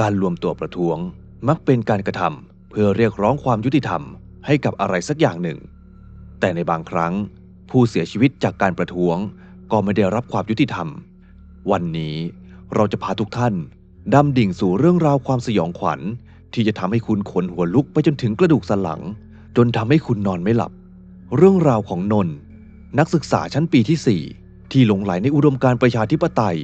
การรวมตัวประท้วงมักเป็นการกระทำเพื่อเรียกร้องความยุติธรรมให้กับอะไรสักอย่างหนึ่ง แต่ในบางครั้ง ผู้เสียชีวิตจากการประท้วงก็ไม่ได้รับความยุติธรรม วันนี้เราจะพาทุกท่านดำดิ่งสู่เรื่องราวความสยองขวัญ ที่จะทำให้คุณขนหัวลุกไปจนถึงกระดูกสันหลัง จนทำให้คุณนอนไม่หลับ เรื่องราวของนนท์นักศึกษาชั้นปีที่ 4 ที่หลงไหลในอุดมการประชาธิปไตย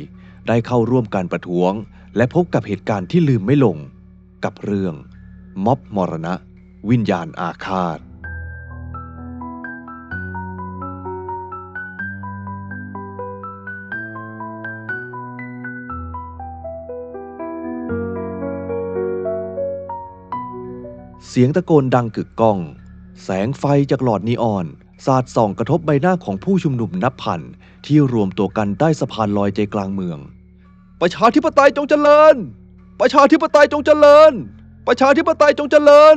ได้เข้าร่วมการประท้วง และพบกับเหตุการณ์ที่ลืมไม่ลง กับเรื่อง ม็อบมรณะ วิญญาณอาฆาต เสียงตะโกนดังกึกก้อง แสงไฟจากหลอดนีออนสาดส่องกระทบใบหน้าของผู้ชุมนุมนับพันที่รวมตัวกันใต้สะพานลอยใจกลางเมือง ประชาธิปไตยจงเจริญ ประชาธิปไตยจงเจริญ ประชาธิปไตยจงเจริญ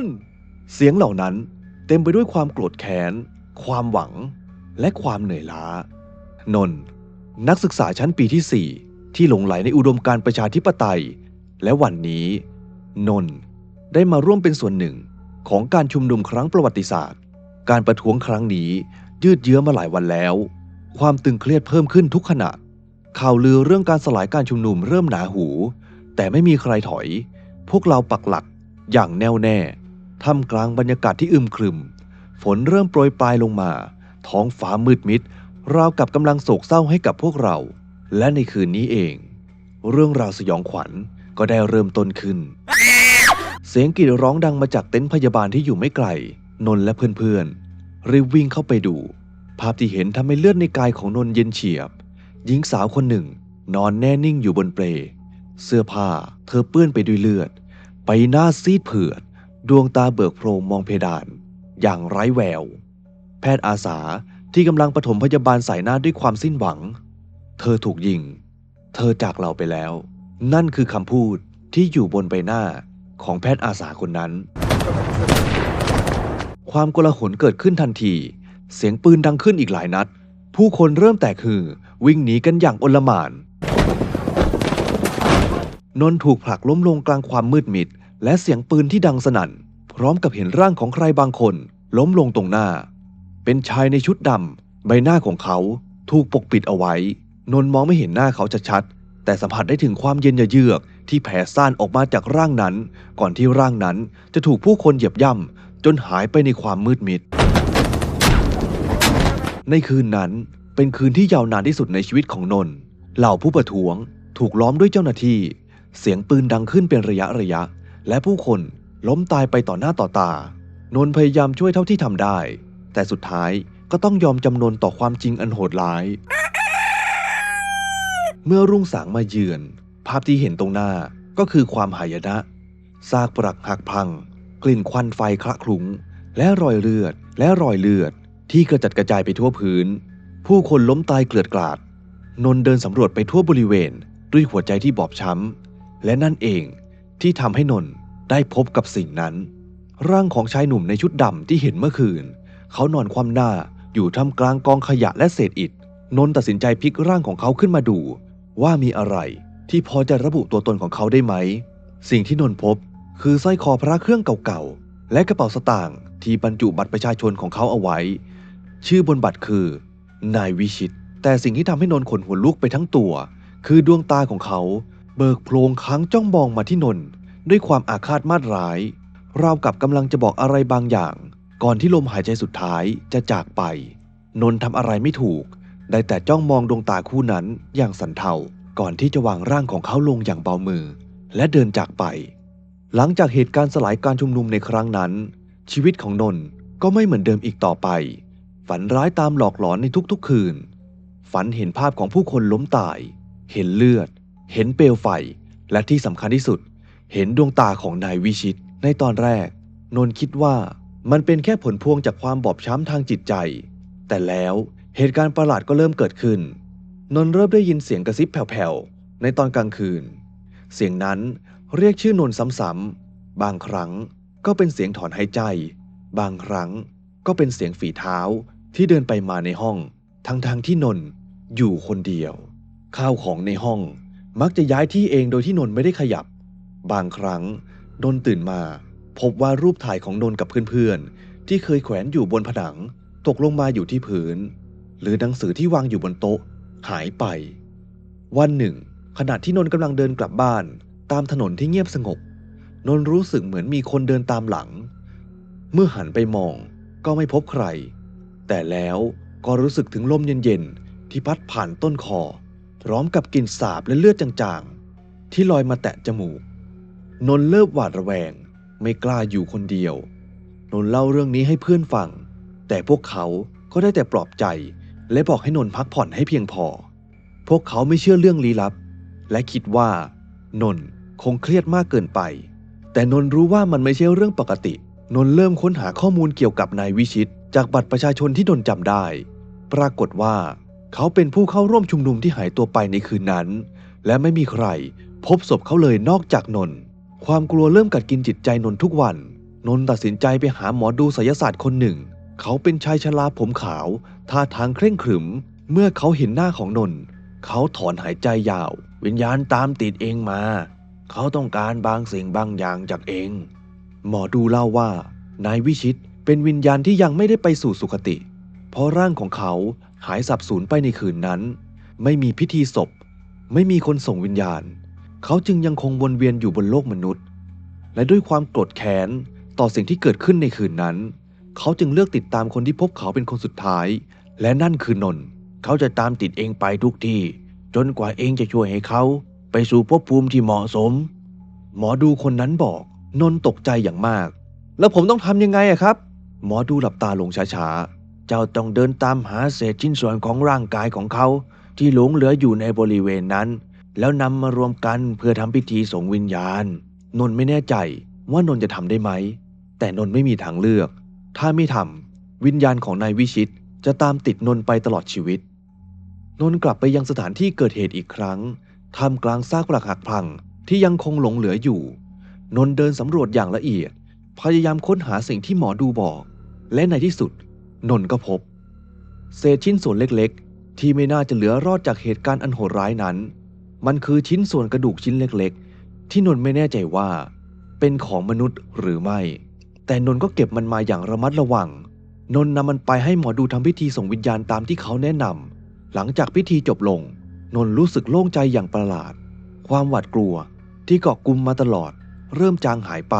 เสียงเหล่านั้นเต็มไปด้วยความโกรธแค้น ความหวัง และความเหนื่อยล้า นนท์นักศึกษาชั้นปีที่ 4 ที่หลงไหลในอุดมการประชาธิปไตย และวันนี้ นนท์ได้มาร่วมเป็นส่วนหนึ่งของการชุมนุมครั้งประวัติศาสตร์ การประท้วงครั้งนี้ยืดเยื้อมาหลายวันแล้ว ความตึงเครียดเพิ่มขึ้นทุกขณะ ข่าวลือเรื่องการสลายการชุมนุมเริ่มหนาหู แต่ไม่มีใครถอย พวกเราปักหลักอย่างแน่วแน่ท่ามกลางบรรยากาศที่อึมครึม ฝนเริ่มโปรยปลายลงมา ท้องฟ้ามืดมิด ราวกับกำลังโศกเศร้าให้กับพวกเรา และในคืนนี้เอง เรื่องราวสยองขวัญก็ได้เริ่มต้นขึ้น เสียงกรีดร้องดังมาจากเต็นท์พยาบาลที่อยู่ไม่ไกล นนท์และเพื่อนๆรีบวิ่งเข้าไปดู ภาพที่เห็นทำให้เลือดในกายของนนท์เย็นเฉียบ หญิงสาวคนหนึ่ง นอนแน่นิ่งอยู่บนเปล เสื้อผ้าเธอเปื้อนไปด้วยเลือด ไปหน้าซีดเผือด ดวงตาเบิกโพรงมองเพดาน อย่างไร้แวว แพทย์อาสาที่กำลังปฐมพยาบาลใส่หน้าด้วยความสิ้นหวัง เธอถูกยิง เธอจากเราไปแล้ว นั่นคือคำพูดที่อยู่บนใบหน้าของแพทย์อาสาคนนั้น ความโกลาหลเกิดขึ้นทันที เสียงปืนดังขึ้นอีกหลายนัด ผู้คนเริ่มแตกคือ วิ่งหนีกันอย่างโอลหม่าน นนท์ถูกผลักล้มลงกลางความมืดมิด และเสียงปืนที่ดังสนั่น พร้อมกับเห็นร่างของใครบางคน ล้มลงตรงหน้า เป็นชายในชุดดำใบหน้าของเขาถูกปกปิดเอาไว้ นนท์มองไม่เห็นหน้าเขาชัดๆแต่สัมผัสได้ถึงความเย็นเยือกที่แผ่ซ่านออกมาจากร่างนั้น ก่อนที่ร่างนั้นจะถูกผู้คนเหยียบย่ำจนหายไปในความมืดมิด ในคืนนั้นเป็นคืนที่ยาวนานที่สุดในชีวิตของนนท์เหล่าผู้ประท้วงถูกล้อมด้วยเจ้าหน้าที่ เสียงปืนดังขึ้นเป็นระยะระยะ และผู้คนล้มตายไปต่อหน้าต่อตา นนท์พยายามช่วยเท่าที่ทำได้ แต่สุดท้ายก็ต้องยอมจำนนต่อความจริงอันโหดร้าย เมื่อรุ่งสางมาเยือน ภาพที่เห็นตรงหน้าก็คือความหายนะซากปรักหักพัง กลิ่นควันไฟคละคลุ้ง และรอยเลือด และรอยเลือด ที่กระจัดกระจายไปทั่วพื้น ผู้คนล้มตายเกลื่อนกลาด นนท์เดินสำรวจไปทั่วบริเวณ ด้วยหัวใจที่บอบช้ำ และนั่นเองที่ทำให้นนท์ได้พบกับสิ่งนั้น ร่างของชายหนุ่มในชุดดำที่เห็นเมื่อคืน เขานอนคว่ำหน้าอยู่ท่ามกลางกองขยะและเศษอิฐ นนท์ตัดสินใจพลิกร่างของเขาขึ้นมาดู ว่ามีอะไรที่พอจะระบุตัวตนของเขาได้ไหม สิ่งที่นนท์พบคือสร้อยคอพระเครื่องเก่าๆ และกระเป๋าสตางค์ที่บรรจุบัตรประชาชนของเขาเอาไว้ ชื่อบนบัตรคือ นายวิชิต แต่สิ่งที่ทำให้นนท์ขนหัวลุกไปทั้งตัว คือดวงตาของเขา เบิกโพลงค้างจ้องมองมาที่นนท์ด้วยความอาฆาตมาดร้ายราวกับกำลังจะบอกอะไรบางอย่าง ก่อนที่ลมหายใจสุดท้ายจะจากไป นนท์ทำอะไรไม่ถูก ได้แต่จ้องมองดวงตาคู่นั้นอย่างสันเทาก่อนที่จะวางร่างของเขาลงอย่างเบามือ และเดินจากไป หลังจากเหตุการณ์สลายการชุมนุมในครั้งนั้น ชีวิตของนนท์ก็ไม่เหมือนเดิมอีกต่อไป ฝันร้ายตามหลอกหลอนในทุกๆคืน ฝันเห็นภาพของผู้คนล้มตาย เห็นเลือด เห็นเปลวไฟ และที่สำคัญที่สุด เห็นดวงตาของนายวิชิต ในตอนแรก นนท์คิดว่ามันเป็นแค่ผลพวงจากความบอบช้ำทางจิตใจ แต่แล้วเหตุการณ์ประหลาดก็เริ่มเกิดขึ้น นนท์เริ่มได้ยินเสียงกระซิบแผ่วๆในตอนกลางคืน เสียงนั้นเรียกชื่อนนท์ซ้ำๆบางครั้งก็เป็นเสียงถอนหายใจ บางครั้งก็เป็นเสียงฝีเท้า ที่เดินไปมาในห้องทั้งๆทที่นน์อยู่คนเดียว ข้าวของในห้องมักจะย้ายที่เองโดยที่นน์ไม่ได้ขยับ บางครั้งนน์ตื่นมา พบว่ารูปถ่ายของนน์กับเพื่อนๆ ที่เคยแขวนอยู่บนผนัง ตกลงมาอยู่ที่พื้น หรือหนังสือที่วางอยู่บนโต๊ะ หายไป วันหนึ่ง ขณะที่นน์กำลังเดินกลับบ้าน ตามถนนที่เงียบสงบ นน์รู้สึกเหมือนมีคนเดินตามหลัง เมื่อหันไปมองก็ไม่พบใคร แต่แล้วก็รู้สึกถึงลมเย็นๆ ที่พัดผ่านต้นคอ พร้อมกับกลิ่นสาบและเลือดจางๆ ที่ลอยมาแตะจมูก นนท์เริ่มหวาดระแวง ไม่กล้าอยู่คนเดียว นนท์เล่าเรื่องนี้ให้เพื่อนฟัง แต่พวกเขาก็ได้แต่ปลอบใจ และบอกให้นนท์พักผ่อนให้เพียงพอ พวกเขาไม่เชื่อเรื่องลี้ลับ และคิดว่า นนท์คงเครียดมากเกินไป แต่นนท์รู้ว่ามันไม่ใช่เรื่องปกติ นนท์เริ่มค้นหาข้อมูลเกี่ยวกับนายวิชิต จากบัตรประชาชนที่นนจำได้ ปรากฏว่า เขาเป็นผู้เข้าร่วมชุมนุมที่หายตัวไปในคืนนั้น และไม่มีใคร พบศพเขาเลยนอกจากนนท์ความกลัวเริ่มกัดกินจิตใจนนท์ทุกวัน นนท์ตัดสินใจไปหาหมอดูไสยศาสตร์คนหนึ่ง เขาเป็นชายชราผมขาว ท่าทางเคร่งขรึม เมื่อเขาเห็นหน้าของนนท์เขาถอนหายใจยาว วิญญาณตามติดเองมา เขาต้องการบางสิ่งบางอย่างจากเอง หมอดูเล่าว่านายวิชิต เป็นวิญญาณที่ยังไม่ได้ไปสู่สุคติ เพราะร่างของเขาหายสับสูญไปในคืนนั้น ไม่มีพิธีศพ ไม่มีคนส่งวิญญาณ เขาจึงยังคงวนเวียนอยู่บนโลกมนุษย์ และด้วยความโกรธแค้นต่อสิ่งที่เกิดขึ้นในคืนนั้น เขาจึงเลือกติดตามคนที่พบเขาเป็นคนสุดท้าย และนั่นคือนนท์เขาจะตามติดเองไปทุกที่ จนกว่าเองจะช่วยให้เขาไปสู่ภพภูมิที่เหมาะสม หมอดูคนนั้นบอก นนท์ตกใจอย่างมาก แล้วผมต้องทำยังไงอะครับ หมอดูหลับตาลงช้าๆ เจ้าต้องเดินตามหาเศษชิ้นส่วนของร่างกายของเขา ที่หลงเหลืออยู่ในบริเวณนั้น แล้วนำมารวมกันเพื่อทำพิธีส่งวิญญาณ นนท์ไม่แน่ใจว่านนท์จะทำได้ไหม แต่นนท์ไม่มีทางเลือก ถ้าไม่ทำวิญญาณของนายวิชิตจะตามติดนนท์ไปตลอดชีวิต นนท์กลับไปยังสถานที่เกิดเหตุอีกครั้งท่ามกลางซากปรักหักพังที่ยังคงหลงเหลืออยู่ นนท์เดินสำรวจอย่างละเอียด พยายามค้นหาสิ่งที่หมอดูบอก และในที่สุด นนท์ก็พบ เศษชิ้นส่วนเล็กๆ ที่ไม่น่าจะเหลือรอดจากเหตุการณ์อันโหดร้ายนั้น มันคือชิ้นส่วนกระดูกชิ้นเล็กๆ ที่นนท์ไม่แน่ใจว่า เป็นของมนุษย์หรือไม่ แต่นนท์ก็เก็บมันมาอย่างระมัดระวัง นนท์นำมันไปให้หมอดูทำพิธีส่งวิญญาณตามที่เขาแนะนำหลังจากพิธีจบลง นนท์รู้สึกโล่งใจอย่างประหลาด ความหวาดกลัวที่เกาะกลุ่มมาตลอด เริ่มจางหายไป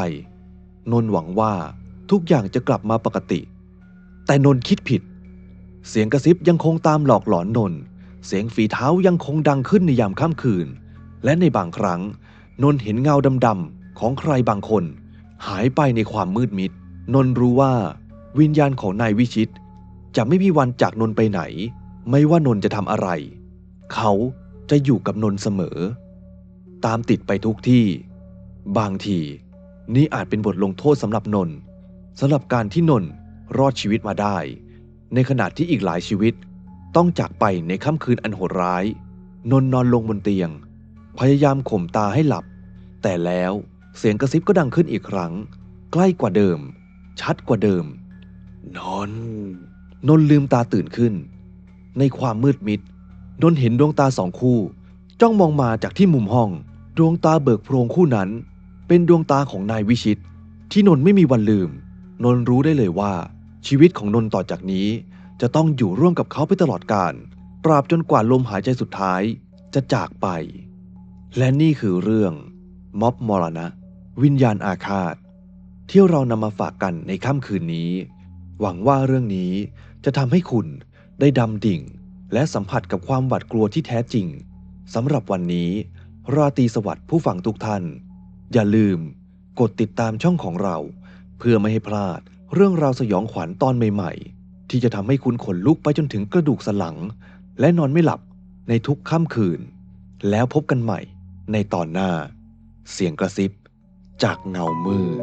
นนท์หวังว่า ทุกอย่างจะกลับมาปกติ แต่นนท์คิดผิด เสียงกระซิบยังคงตามหลอกหลอนนนท์เสียงฝีเท้ายังคงดังขึ้นในยามค่ำคืน และในบางครั้ง นนท์เห็นเงาดำๆของใครบางคน หายไปในความมืดมิด นนท์รู้ว่า วิญญาณของนายวิชิต จะไม่มีวันจากนนท์ไปไหน ไม่ว่านนท์จะทำอะไร เขาจะอยู่กับนนท์เสมอ ตามติดไปทุกที่ บางที นี่อาจเป็นบทลงโทษสำหรับนนท์ สำหรับการที่นนท์รอดชีวิตมาได้ ในขณะที่อีกหลายชีวิต ต้องจากไปในค่ำคืนอันโหดร้าย นนท์นอนลงบนเตียง พยายามข่มตาให้หลับ แต่แล้วเสียงกระซิบก็ดังขึ้นอีกครั้ง ใกล้กว่าเดิม ชัดกว่าเดิมนนท์นนท์ลืมตาตื่นขึ้น ในความมืดมิด นนท์เห็นดวงตาสองคู่ จ้องมองมาจากที่มุมห้อง ดวงตาเบิกโพรงคู่นั้น เป็นดวงตาของนายวิชิต ที่นนท์ไม่มีวันลืม นนรู้ได้เลยว่า ชีวิตของนนต่อจากนี้ จะต้องอยู่ร่วมกับเขาไปตลอดกาลตราบจนกว่าลมหายใจสุดท้ายจะจากไป และนี่คือเรื่องม็อบมรณะ วิญญาณอาฆาต ที่เรานำมาฝากกันในค่ำคืนนี้ หวังว่าเรื่องนี้จะทำให้คุณได้ดำดิ่ง และสัมผัสกับความหวาดกลัวที่แท้จริงสำหรับวันนี้ ราตรีสวัสดิ์ผู้ฟังทุกท่าน อย่าลืมกดติดตามช่องของเรา พื่อไม่ให้พลาดเรื่องราวสยองขวัญตอนใหม่ ๆ ที่จะทำให้คุณขนลุกไปจนถึงกระดูกสันหลัง และนอนไม่หลับในทุกค่ำคืน แล้วพบกันใหม่ในตอนหน้า เสียงกระซิบจากเงามืด